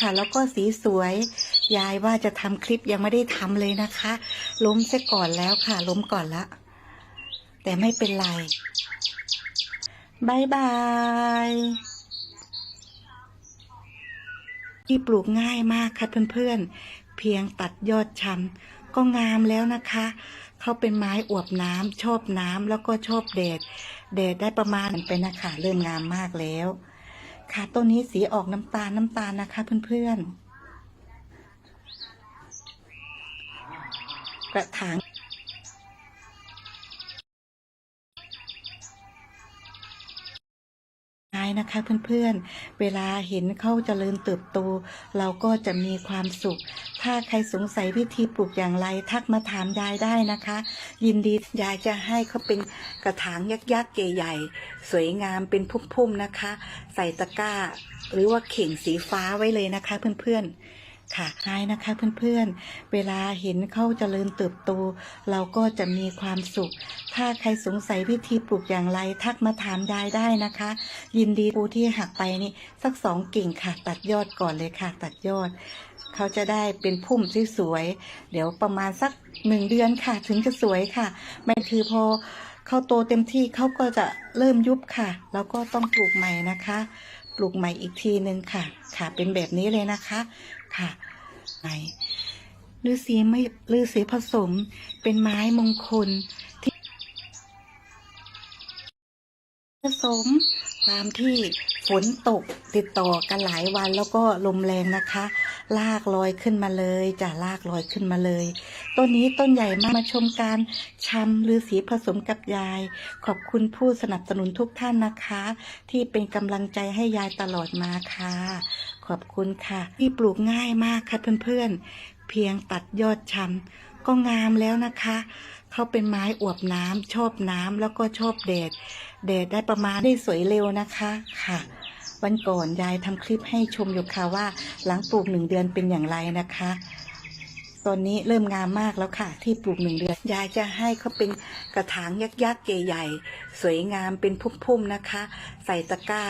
ค่ะ แล้วก็สีสวย ยายว่าจะทำคลิปยังไม่ได้ทำเลยนะคะ ล้มซะก่อนแล้วค่ะ ล้มก่อนละ แต่ไม่เป็นไรบายบายที่ปลูกง่ายมากค่ะเพื่อนๆ เพียงตัดยอดชำก็งามแล้วนะคะ เขาเป็นไม้อวบน้ำชอบน้ำแล้วก็ชอบแดดแดดได้ประมาณนั้นไปนะคะ เริ่มงามมากแล้ว ค่ะต้นนี้สีออกน้ำตาลน้ำตาลนะคะเพื่อนๆกระถาง นะคะเพื่อนๆ เวลาเห็นเขาเจริญเติบโต เราก็จะมีความสุข ถ้าใครสงสัยวิธีปลูกอย่างไรทักมาถามยายได้นะคะ ยินดียายจะให้เขาเป็นกระถางยักษ์ๆใหญ่ๆสวยงามเป็นพุ่มๆนะคะ ใส่ตะกร้า หรือว่าเข่งสีฟ้าไว้เลยนะคะเพื่อนๆ ค่ะใช่นะคะเพื่อนๆ เวลาเห็นเขาเจริญเติบโต เราก็จะมีความสุข ถ้าใครสงสัยวิธีปลูกอย่างไรทักมาถามยายได้นะคะ ยินดีปูที่หักไปนี่สักสองกิ่งค่ะ ตัดยอดก่อนเลยค่ะ ตัดยอด เขาจะได้เป็นพุ่มที่สวยเดี๋ยวประมาณสักหนึ่งเดือนค่ะ ถึงจะสวยค่ะไม่คือพอเขาโตเต็มที่เขาก็จะเริ่มยุบค่ะ แล้วก็ต้องปลูกใหม่นะคะ ปลูกใหม่อีกทีหนึ่งค่ะ ค่ะเป็นแบบนี้เลยนะคะ ค่ะไหนฤาษีไม่ฤาษีผสมเป็นไม้มงคล ผสมความที่ฝนตกติดต่อกันหลายวันแล้วก็ลมแรงนะคะ ลากลอยขึ้นมาเลยจะลากลอยขึ้นมาเลย ต้นนี้ต้นใหญ่มากมาชมการชำฤาษีผสมกับยาย ขอบคุณผู้สนับสนุนทุกท่านนะคะ ที่เป็นกำลังใจให้ยายตลอดมาค่ะ ขอบคุณค่ะ ที่ปลูกง่ายมากค่ะเพื่อนๆเพียงตัดยอดชำก็งามแล้วนะคะ เขาเป็นไม้อวบน้ำชอบน้ำแล้วก็ชอบแดดแดดได้ประมาณได้สวยเร็วนะคะค่ะ วันก่อนยายทำคลิปให้ชมอยู่ค่ะว่า หลังปลูกหนึ่งเดือนเป็นอย่างไรนะคะ ตอนนี้เริ่มงามมากแล้วค่ะ ที่ปลูกหนึ่งเดือน ยายจะให้เขาเป็นกระถางยักษ์ๆใหญ่ๆสวยงามเป็นพุ่มๆนะคะ ใส่ตะกร้า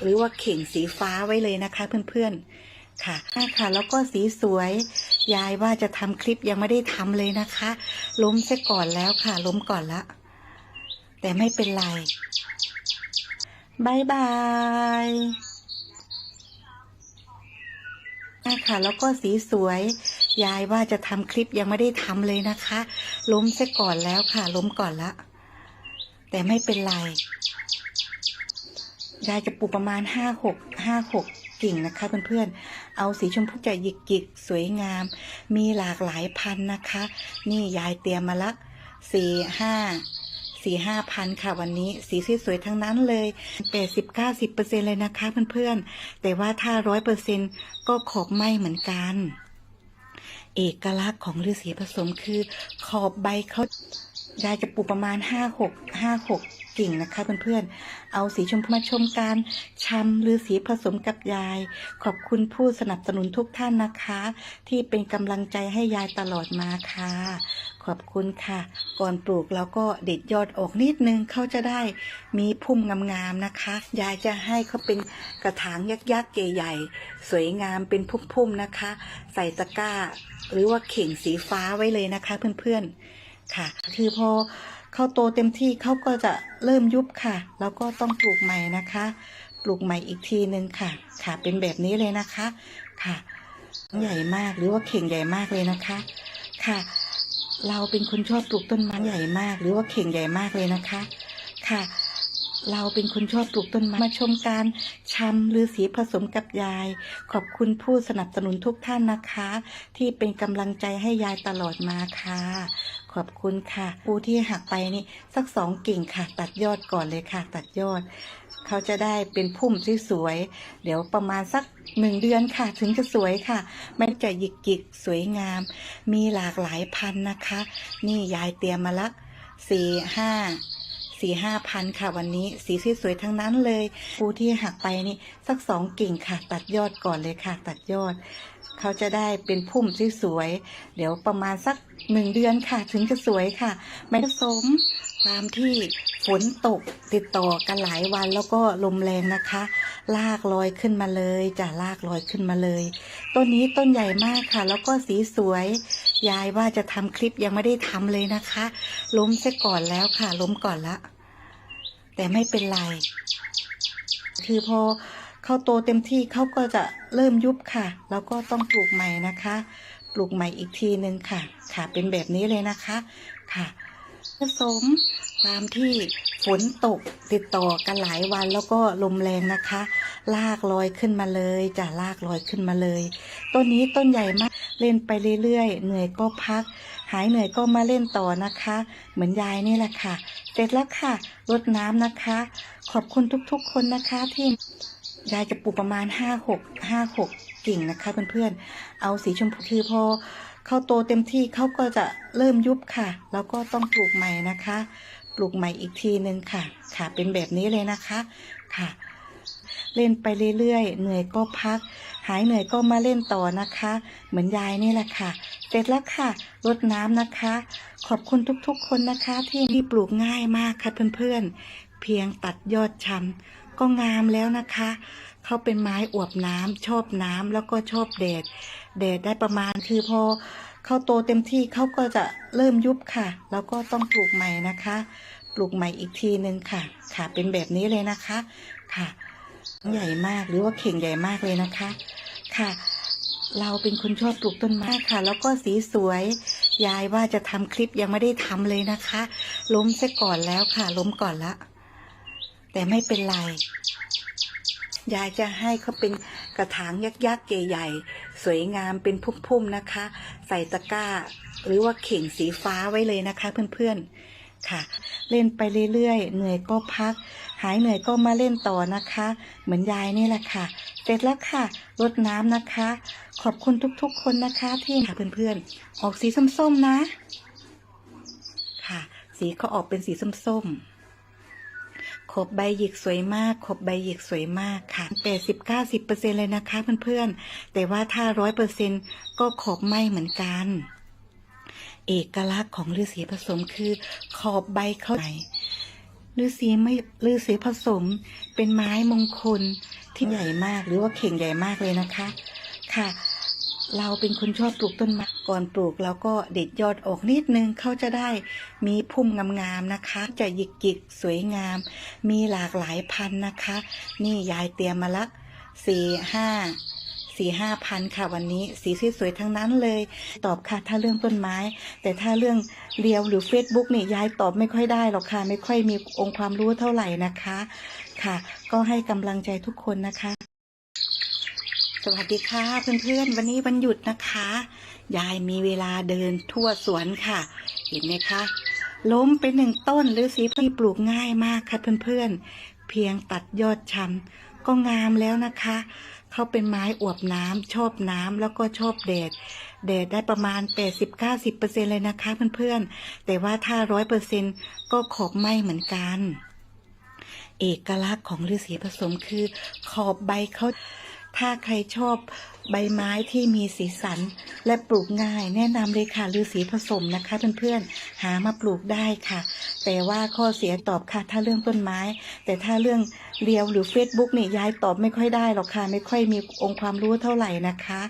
หรือว่าเข่งสีฟ้าไว้เลยนะคะ เพื่อนๆ ค่ะค่ะ แล้วก็สีสวย ยายว่าจะทำคลิปยังไม่ได้ทำเลยนะคะ ล้มซะก่อนแล้วค่ะ ล้มก่อนละ แต่ไม่เป็นไรบายบายค่ะ แล้วก็สีสวย ยายว่าจะทำคลิปยังไม่ได้ทำเลยนะคะ ล้มซะก่อนแล้วค่ะ ล้มก่อนละ แต่ไม่เป็นไร ยายจะปลูกประมาณห้าหกห้าหก กิ่งนะคะเพื่อนๆ เอาสีชมพูจะหยิกกิกสวยงาม มีหลากหลายพันนะคะ นี่ยายเตรียมมาละสี่ห้าสี่ห้าพันค่ะวันนี้สีสวยๆทั้งนั้นเลยแปดสิบเก้าสิบเปอร์เซ็นเลยนะคะเพื่อนๆ แต่ว่าถ้าร้อยเปอร์เซ็นก็ขอบไหมเหมือนกัน เอกลักษณ์ของฤาษีผสมคือขอบใบเขายายจะปลูกประมาณห้าหกห้าหก กิ่งนะคะเพื่อนๆ เอาสีชมพูมาชมการชำฤาษีผสมกับยาย ขอบคุณผู้สนับสนุนทุกท่านนะคะ ที่เป็นกำลังใจให้ยายตลอดมาค่ะ ขอบคุณค่ะ ก่อนปลูกเราก็เด็ดยอดออกนิดนึงเขาจะได้มีพุ่มงามๆนะคะ ยายจะให้เขาเป็นกระถางยักษ์ๆใหญ่ๆสวยงามเป็นพุ่มๆนะคะ ใส่ตะกร้า หรือว่าเข่งสีฟ้าไว้เลยนะคะ เพื่อนๆค่ะ คือพอ เขาโตเต็มที่เขาก็จะเริ่มยุบค่ะ แล้วก็ต้องปลูกใหม่นะคะ ปลูกใหม่อีกทีนึงค่ะ ค่ะเป็นแบบนี้เลยนะคะค่ะ ใหญ่มากหรือว่าเข่งใหญ่มากเลยนะคะ ค่ะ เราเป็นคนชอบปลูกต้นไม้ใหญ่มาก หรือว่าเข่งใหญ่มากเลยนะคะ ค่ะ เราเป็นคนชอบปลูกต้นไม้มาชมการชำฤาษีผสมกับยาย ขอบคุณผู้สนับสนุนทุกท่านนะคะ ที่เป็นกำลังใจให้ยายตลอดมาค่ะ ขอบคุณค่ะปูที่หักไปนี่สักสองกิ่งค่ะ ตัดยอดก่อนเลยค่ะ ตัดยอด เขาจะได้เป็นพุ่มสวยๆเดี๋ยวประมาณสักหนึ่งเดือนค่ะ ถึงจะสวยค่ะ มันจะหยิกกิกๆสวยงาม มีหลากหลายพันธุ์นะคะ นี่ยายเตรียมมาละสี่ห้า สี่ห้าพันค่ะวันนี้สีสวยๆทั้งนั้นเลยปูที่หักไปนี่สักสองกิ่งค่ะ ตัดยอดก่อนเลยค่ะ ตัดยอด เขาจะได้เป็นพุ่มสวยๆเดี๋ยวประมาณสัก หนึ่งเดือนค่ะถึงจะสวยค่ะ ไม่ผสมความที่ฝนตกติดต่อกันหลายวันแล้วก็ลมแรงนะคะ ลากลอยขึ้นมาเลยจะลากลอยขึ้นมาเลย ต้นนี้ต้นใหญ่มากค่ะ แล้วก็สีสวย ยายว่าจะทำคลิปยังไม่ได้ทำเลยนะคะ ล้มซะก่อนแล้วค่ะ ล้มก่อนละ แต่ไม่เป็นไร คือพอเขาโตเต็มที่เขาก็จะเริ่มยุบค่ะ แล้วก็ต้องปลูกใหม่นะคะ ลูกใหม่อีกทีนึงค่ะ ค่ะ เป็นแบบนี้เลยนะคะค่ะผสมความที่ฝนตกติดต่อกันหลายวันแล้วก็ลมแรงนะคะ ลากลอยขึ้นมาเลยจะลากลอยขึ้นมาเลย ต้นนี้ต้นใหญ่มากเล่นไปเรื่อยๆ เหนื่อยก็พัก หายเหนื่อยก็มาเล่นต่อนะคะ เหมือนยายนี่แหละค่ะ เสร็จแล้วค่ะรดน้ำนะคะ ขอบคุณทุกๆคนนะคะที่ยายจะปลูกประมาณห้าหกห้าหก กิ่งนะคะเพื่อนๆ เอาสีชมพูคือพอเขาโตเต็มที่เขาก็จะเริ่มยุบค่ะ แล้วก็ต้องปลูกใหม่นะคะ ปลูกใหม่อีกทีนึงค่ะ ค่ะเป็นแบบนี้เลยนะคะค่ะ เล่นไปเรื่อยๆ เหนื่อยก็พัก หายเหนื่อยก็มาเล่นต่อนะคะ เหมือนยายนี่แหละค่ะ เสร็จแล้วค่ะรดน้ำนะคะ ขอบคุณทุกๆ คนนะคะ ที่ที่ปลูกง่ายมากค่ะเพื่อนๆเพียงตัดยอดชำก็งามแล้วนะคะเขาเป็นไม้อวบน้ำชอบน้ำแล้วก็ชอบแดด แดดได้ประมาณคือพอเขาโตเต็มที่เขาก็จะเริ่มยุบค่ะ แล้วก็ต้องปลูกใหม่นะคะ ปลูกใหม่อีกทีนึงค่ะ ค่ะ เป็นแบบนี้เลยนะคะค่ะ ใหญ่มากหรือว่าเข่งใหญ่มากเลยนะคะค่ะเราเป็นคนชอบปลูกต้นไม้ค่ะ แล้วก็สีสวย ยายว่าจะทำคลิปยังไม่ได้ทำเลยนะคะ ล้มซะก่อนแล้วค่ะ ล้มก่อนละ แต่ไม่เป็นไร ยายจะให้เขาเป็นกระถางยักษ์ๆใหญ่ๆ สวยงามเป็นพุ่มๆนะคะ ใส่ตะกร้า หรือว่าเข่งสีฟ้าไว้เลยนะคะเพื่อนๆค่ะ เล่นไปเรื่อยๆ เหนื่อยก็พัก หายเหนื่อยก็มาเล่นต่อนะคะ เหมือนยายนี่แหละค่ะ เสร็จแล้วค่ะรดน้ำนะคะ ขอบคุณทุกๆ คนนะคะที่ค่ะเพื่อนๆ ออกสีส้มๆนะ ค่ะ สีเขาออกเป็นสีส้มๆ ขบใบหยิกสวยมาก ขบใบหยิกสวยมากค่ะแปดสิบเก้าสิบเปอร์เซ็นเลยนะคะเพื่อนๆ แต่ว่าถ้าร้อยเปอร์เซ็นก็ขอบไหมเหมือนกัน เอกลักษณ์ของฤาษีผสมคือขอบใบเขาไหนฤาษีไม่ฤาษีผสมเป็นไม้มงคลที่ใหญ่มากหรือว่าเข่งใหญ่มากเลยนะคะ ค่ะ เราเป็นคนชอบปลูกต้นไม้ก่อนปลูกเราก็เด็ดยอดออกนิดนึงเขาจะได้มีพุ่มงามๆนะคะ จะหยิกยิกสวยงาม มีหลากหลายพันธุ์นะคะ นี่ยายเตรียมมาละสี่ห้าสี่ห้าพันค่ะวันนี้สีสวยๆทั้งนั้นเลย ตอบค่ะถ้าเรื่องต้นไม้ แต่ถ้าเรื่องเรียวหรือ Facebook นี่ยายตอบไม่ค่อยได้หรอกค่ะ ไม่ค่อยมีองค์ความรู้เท่าไหร่นะคะ ค่ะ ก็ให้กำลังใจทุกคนนะคะ สวัสดีค่ะเพื่อนๆ วันนี้วันหยุดนะคะ ยายมีเวลาเดินทั่วสวนค่ะ เห็นไหมคะ ล้มไปหนึ่งต้นหรือสีที่ปลูกง่ายมากค่ะเพื่อนๆ เพียงตัดยอดชำก็งามแล้วนะคะ เขาเป็นไม้อวบน้ำชอบน้ำแล้วก็ชอบแดดแดดได้ประมาณ 80-90%เลยนะคะเพื่อนๆ แต่ว่าถ้าร้อยเปอร์เซ็นก็ขอบไหมเหมือนกัน เอกลักษณ์ของฤาษีผสมคือขอบใบเขา ถ้าใครชอบใบไม้ที่มีสีสัน และปลูกง่ายแนะนำเลยค่ะฤาษีผสมนะคะเพื่อนๆหามาปลูกได้ค่ะ แต่ว่าข้อเสียตอบค่ะ ถ้าเรื่องต้นไม้ แต่ถ้าเรื่องเรียวหรือ Facebook นี่ยายตอบไม่ค่อยได้หรอกค่ะ ไม่ค่อยมีองค์ความรู้เท่าไหร่นะคะ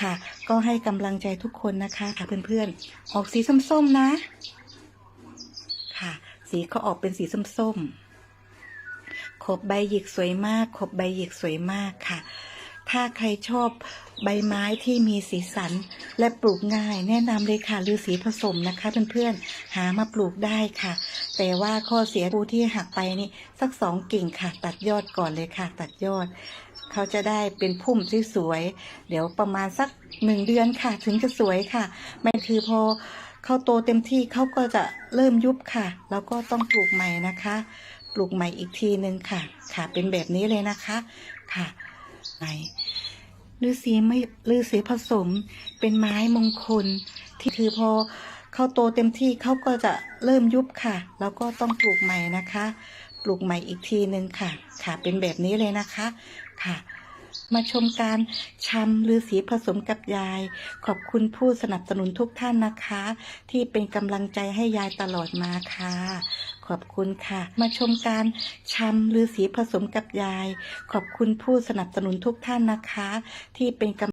ค่ะ ก็ให้กำลังใจทุกคนนะคะค่ะเพื่อนๆออกสีส้มๆนะ ค่ะ สีเขาออกเป็นสีส้มๆขบใบหยิกสวยมาก ขบใบหยิกสวยมากค่ะ ถ้าใครชอบใบไม้ที่มีสีสัน และปลูกง่ายแนะนำเลยค่ะฤาษีผสมนะคะเพื่อนๆหามาปลูกได้ค่ะ แต่ว่าข้อเสียปูที่หักไปนี่สักสองกิ่งค่ะ ตัดยอดก่อนเลยค่ะ ตัดยอด เขาจะได้เป็นพุ่มสวยๆเดี๋ยวประมาณสักหนึ่งเดือนค่ะ ถึงจะสวยค่ะ ไม่คือพอเขาโตเต็มที่เขาก็จะเริ่มยุบค่ะ แล้วก็ต้องปลูกใหม่นะคะ ปลูกใหม่อีกทีนึงค่ะ ค่ะเป็นแบบนี้เลยนะคะค่ะ ไหนฤาษีไม่ฤาษีผสมเป็นไม้มงคล ที่คือพอเขาโตเต็มที่เขาก็จะเริ่มยุบค่ะ แล้วก็ต้องปลูกใหม่นะคะ ปลูกใหม่อีกทีนึงค่ะ ค่ะเป็นแบบนี้เลยนะคะค่ะ มาชมการชำลือสีผสมกับยาย ขอบคุณผู้สนับสนุนทุกท่านนะคะ ที่เป็นกำลังใจให้ยายตลอดมาค่ะ ขอบคุณค่ะ มาชมการชำลือสีผสมกับยาย ขอบคุณผู้สนับสนุนทุกท่านนะคะ ที่เป็นกำ